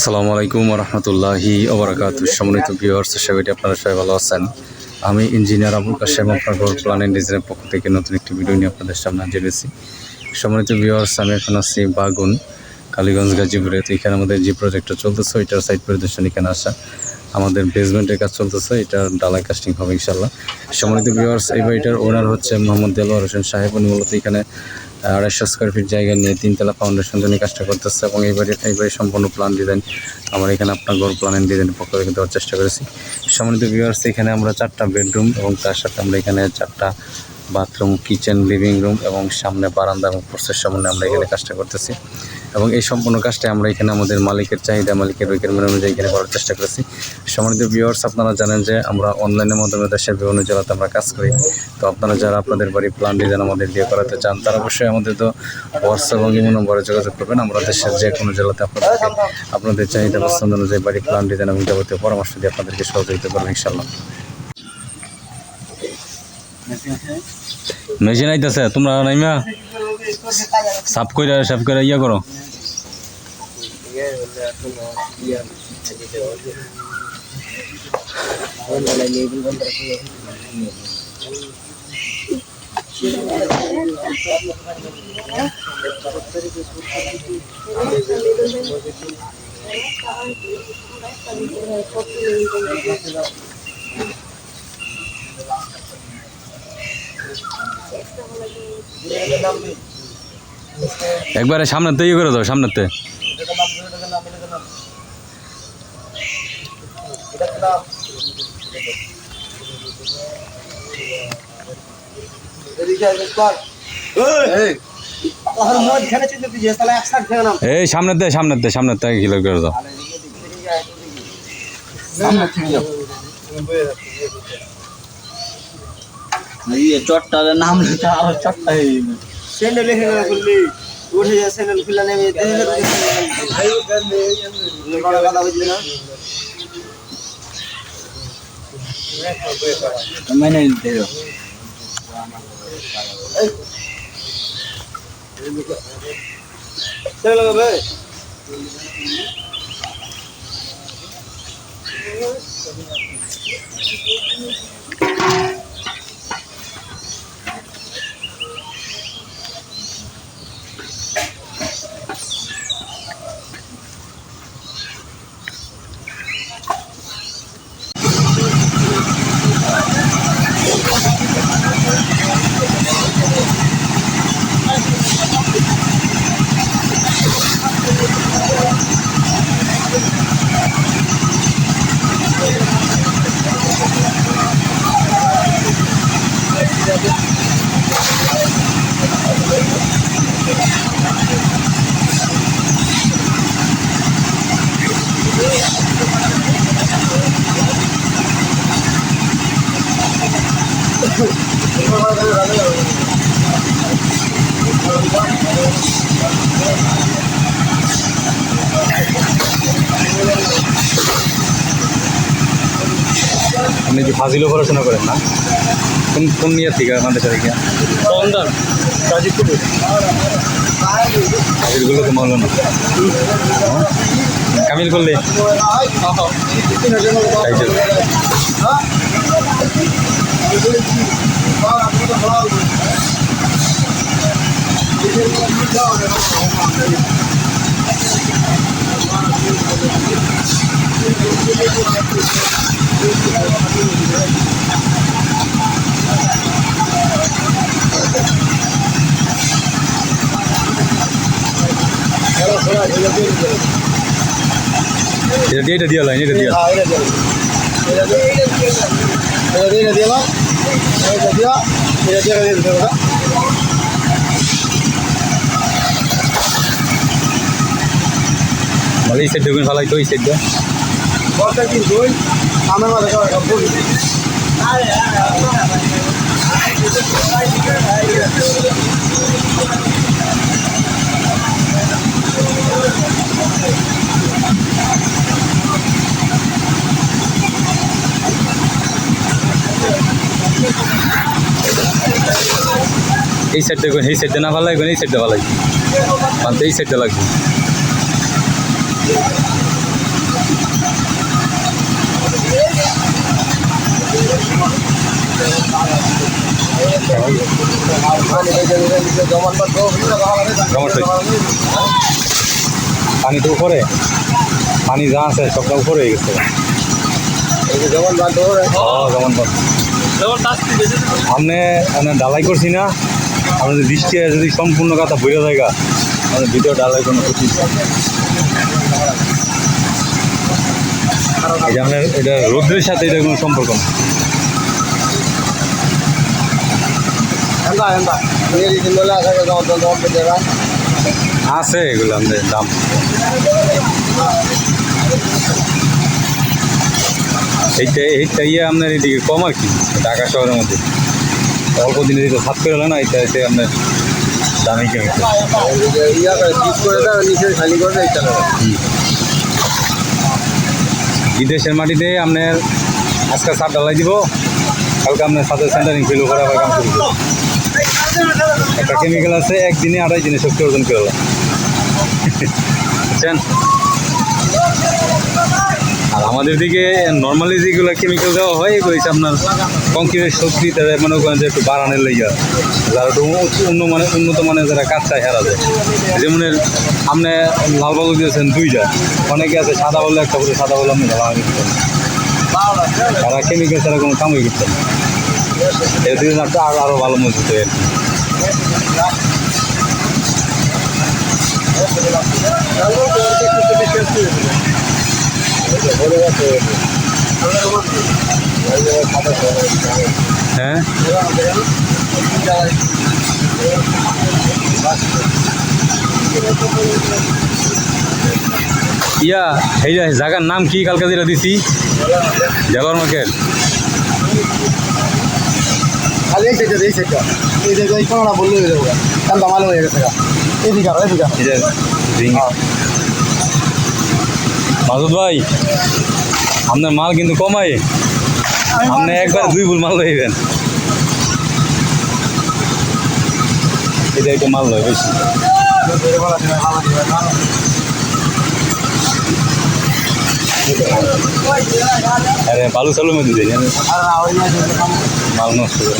আসসালামু আলাইকুম রহমতুল্লাহি ওবরাকাত সম্মানিত আশা করি আপনারা সবাই ভালো আছেন। আমি ইঞ্জিনিয়ার আবুল কাশেম, আপনার ঘর প্ল্যান অ্যান্ড ডিজাইনের পক্ষ থেকে নতুন একটি ভিডিও নিয়ে আপনাদের সামনে হাজির হয়েছি। সম্মানিত ভিউয়ার্স আমি এখন আছি বাগুন, কালীগঞ্জ, গাজীপুরে। তো এখানে আমাদের যে প্রজেক্টটা চলতেছে, ওইটার সাইড পরিদর্শন এখানে আসা। আমাদের বেসমেন্টের কাজ চলতেছে, এটার ডালাই কাস্টিং হবে ইনশাল্লাহ সম্মানিত ভিউয়ার্স এই বাড়িটার ওনার হচ্ছে মোহাম্মদ দেলোয়ার হোসেন সাহেব। উনি মূলত এখানে আড়াইশো স্কোয়ার ফিট জায়গা নিয়ে তিনতলা ফাউন্ডেশন জন্য কাজটা করতেছে এবং এইবারে এইবারে সম্পূর্ণ প্ল্যান ডিজাইন আমরা এখানে আপনার ঘর প্ল্যান এন্ড ডিজাইনের পক্ষ থেকে দেওয়ার চেষ্টা করেছি। সম্মানিত ভিউয়ার্স এখানে আমরা চারটা বেডরুম এবং তার সাথে আমরা এখানে চারটা বাথরুম কিচেন লিভিং রুম এবং সামনে বারান্দা এবং পোর্সের সামনে আমরা এখানে কাজটা করতেছি। এবং এই সম্পূর্ণ কাজটা আমরা এখানে আমাদের মালিকের চাহিদা মালিকের রিকোয়ারমেন্ট অনুযায়ী এখানে করার চেষ্টা করেছি। সম্মানিত ভিউয়ার্স আপনারা জানেন যে আমরা অনলাইনের মাধ্যমে দেশের বিভিন্ন জেলাতে আমরা কাজ করি। তো আপনারা যারা আপনাদের বাড়ি প্ল্যান ডিজাইন আমাদের দিয়ে করাতে চান তারা অবশ্যই আমাদের তো হোয়াটসঅ্যাপ এবং ইমো নম্বরে যোগাযোগ করবেন। আমরা দেশের যে কোনো জেলাতে আপনাদেরকে আপনাদের চাহিদা পছন্দ অনুযায়ী বাড়ি প্ল্যান ডিজাইন এবং যাবতীয় পরামর্শ দিয়ে আপনাদেরকে সহযোগিতা করব ইনশাল্লাহ মেশিন আইতেছে তোমরা নাইমা? সাফ করে সাফ করে ইয়া করো। একবারে সামনেতে ইয়ে করে দাও সামনেতে এই। সামনেতে সামনেতে সামনেতে কিলো করে দাও। চটটা নাম চটটা হয়ে যাবে স্যান্ডেল এখানে না খুললি উঠে যা স্যান্ডেল খুলে নেমে আপনি কি ফাজিলও পড়াশোনা করেন না? কোন কোন নিয়ে থেকে আমাদের সাথে গিয়া? সন্ধান গাজীপুর। ফাজিলগুলো তো মারলো না। হ্যাঁ? কামিল করলে? তাই চলো দিয়ে এটা দিয়ে। লাইন এটা দিয়ে। মানে এই সাইড দেখুন ভালো তো এই সাইডটা আমার মাথায় এই সাইড গুণ এই সাইডটা না ভালো লাগবে এই সাইডটা ভালো লাগবে? পান্তা এই সাইডটা লাগবে। পানি তো উপরে। পানি যা আছে সবটা উপরে গেছে। সামনে মানে ডালাই করছি না। আমাদের বৃষ্টি আছে যদি সম্পূর্ণ কথা বইয়া যায় আমাদের ভিতরে ডালের কোনো ক্ষতি এটা এটা রৌদ্রের সাথে এটা কোনো সম্পর্ক না আছে এগুলো আমাদের দাম। এইটা এইটা ইয়ে আপনার এদিকে কম আর কি, ঢাকা শহরের মধ্যে। অল্প দিনে দিতে সাত করে না এটা এতে আপনার দামি চলে বিদেশের মাটিতে আপনার আজকে সার ডালাই দিব, কালকে আপনার সাথে সেন্টারিং ফিল করে আবার কাম করব। একটা কেমিক্যাল আছে, একদিনে আড়াই দিনে শক্তি অর্জন করে বুঝছেন? আমাদের দিকে নর্মালি যেগুলো কেমিক্যাল দেওয়া হয়, এগুলো হচ্ছে আপনার কংক্রিটের শক্তি তারা মনে করেন যে একটু বাড়ানোর লেগে। যারা একটু উন্নত মানে উন্নত মানের যারা কাজ চায়, হেরা যায় যেমন আপনি লাল বালু দিয়েছেন দুইটা। অনেকে আছে সাদা বালু একটা করে সাদা বালু আপনি ঢালা তারা কেমিক্যাল ছাড়া কোনো কামই করতে না। এর দিকে আরও আরও ভালো মজবুত হয় আর কি। হ্যাঁ? ইয়া এই যে জায়গার নাম কি কালকে যেটা দিছি? জেলার মার্কেট। এই সেটা এই সেটা এই যে এই কোনটা বললে হয়ে যাবে। কাল দামাল হয়ে গেছে এই ring। মাসুদ ভাই আপনার মাল কিন্তু কমাই। আপনি একবার দুই ভুল মাল লইবেন। এটা একটু মাল লয় বেশি। আরে বালু চালু মেয়ে দিতে মাল নষ্ট করে।